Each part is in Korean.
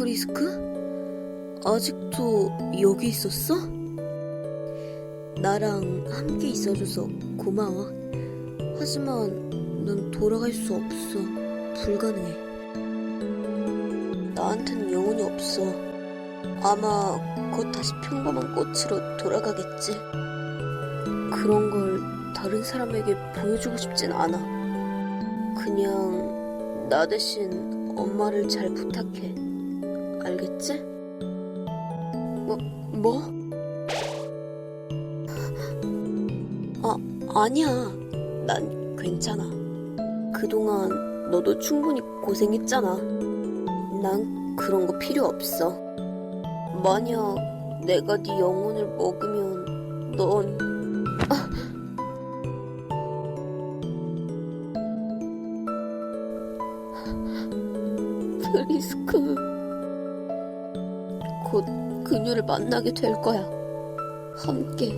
프리스크? 아직도 여기 있었어? 나랑 함께 있어줘서 고마워. 하지만 넌 돌아갈 수 없어. 불가능해. 나한텐 영혼이 없어. 아마 곧 다시 평범한 꽃으로 돌아가겠지. 그런 걸 다른 사람에게 보여주고 싶진 않아. 그냥 나 대신 엄마를 잘 부탁해. 알겠지? 뭐, 뭐? 아, 아니야. 난 괜찮아. 그동안 너도 충분히 고생했잖아. 난 그런 거 필요 없어. 만약 내가 네 영혼을 먹으면 넌 곧 그녀를 만나게 될 거야. 함께.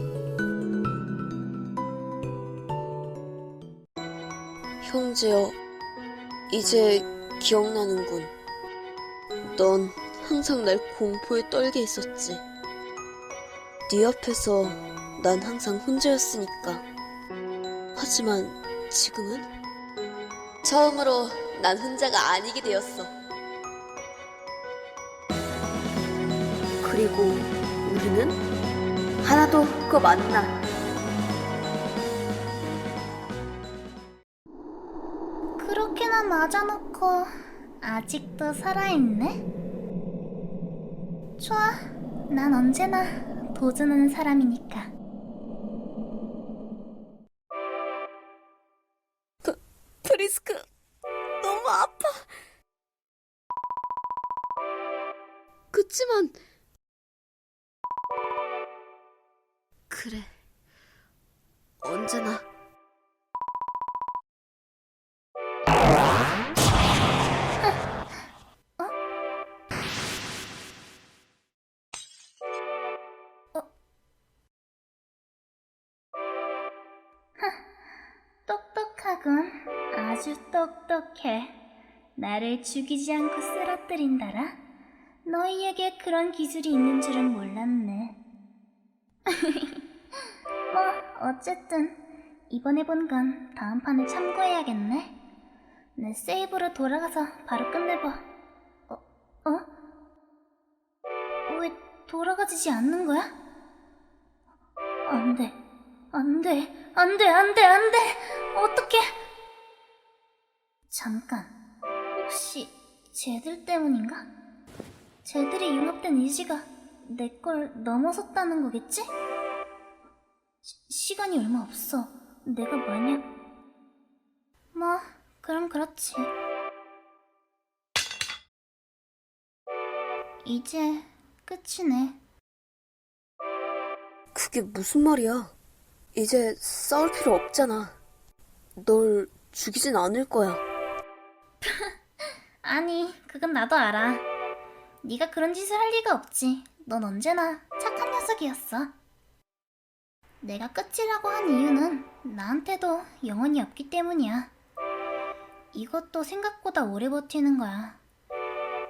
형제여, 이제 기억나는군. 넌 항상 날 공포에 떨게 했었지. 네 앞에서 난 항상 혼자였으니까. 하지만 지금은? 처음으로 난 혼자가 아니게 되었어. 그리고 우리는 하나도 그 만나. 그렇게나 맞아놓고 아직도 살아있네? 좋아, 난 언제나 도전하는 사람이니까. 프리스크, 너무 아파. 그치만, 그래. 언제나. 똑똑하군. 아주 똑똑해. 나를 죽이지 않고 쓰러뜨린다라? 너희에게 그런 기술이 있는 줄은 몰랐네. 뭐, 어쨌든, 이번에 본 건 다음 판에 참고해야겠네. 내 세이브로 돌아가서 바로 끝내봐. 어, 어? 왜 돌아가지지 않는 거야? 안 돼. 안 돼. 안 돼, 안 돼, 안 돼! 어떡해! 잠깐. 혹시 쟤들 때문인가? 쟤들이 융합된 의지가 내 걸 넘어섰다는 거겠지? 시, 시간이 얼마 없어. 내가 만약... 뭐, 그럼 그렇지. 이제 끝이네. 그게 무슨 말이야? 이제 싸울 필요 없잖아. 널 죽이진 않을 거야. 아니, 그건 나도 알아. 네가 그런 짓을 할 리가 없지. 넌 언제나 착한 녀석이었어. 내가 끝이라고 한 이유는 나한테도 영혼이 없기 때문이야. 이것도 생각보다 오래 버티는 거야.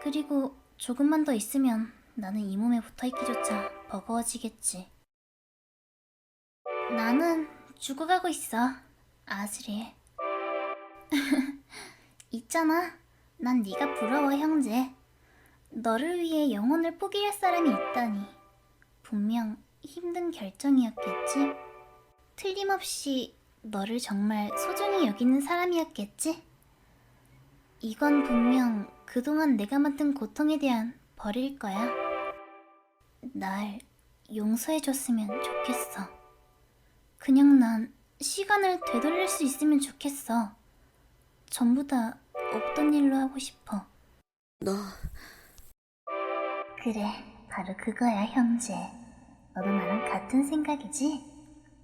그리고 조금만 더 있으면 나는 이 몸에 붙어 있기조차 버거워지겠지. 나는 죽어가고 있어, 아즈리. 있잖아. 난 네가 부러워, 형제. 너를 위해 영혼을 포기할 사람이 있다니. 분명 힘든 결정이었겠지? 틀림없이 너를 정말 소중히 여기는 사람이었겠지? 이건 분명 그동안 내가 만든 고통에 대한 벌일 거야. 날 용서해줬으면 좋겠어. 그냥 난 시간을 되돌릴 수 있으면 좋겠어. 전부 다 없던 일로 하고 싶어. 나 그래, 바로 그거야, 형제. 너도 나랑 같은 생각이지?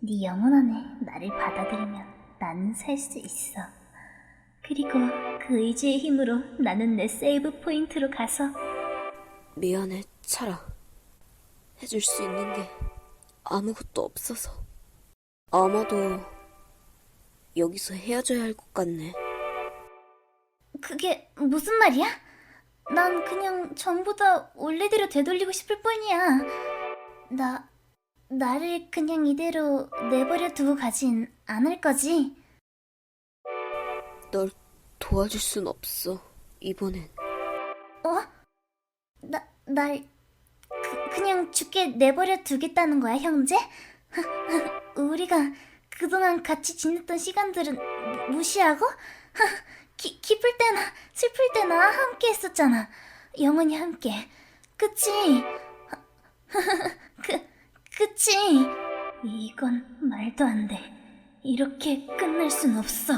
네 영혼 안에 나를 받아들이면 나는 살 수 있어. 그리고 그 의지의 힘으로 나는 내 세이브 포인트로 가서 미안해, 차라. 해줄 수 있는 게 아무것도 없어서. 아마도 여기서 헤어져야 할 것 같네. 그게 무슨 말이야? 난 그냥 전부 다 원래대로 되돌리고 싶을 뿐이야. 나, 나를 그냥 이대로 내버려 두고 가진 않을 거지? 널 도와줄 순 없어. 이번엔. 어? 나, 날, 그, 그냥 죽게 내버려 두겠다는 거야, 형제? 우리가 그동안 같이 지냈던 시간들은 무- 무시하고? 기, 기쁠 때나 슬플 때나 함께 했었잖아. 영원히 함께. 그치? 이건 말도 안 돼. 이렇게 끝날 순 없어.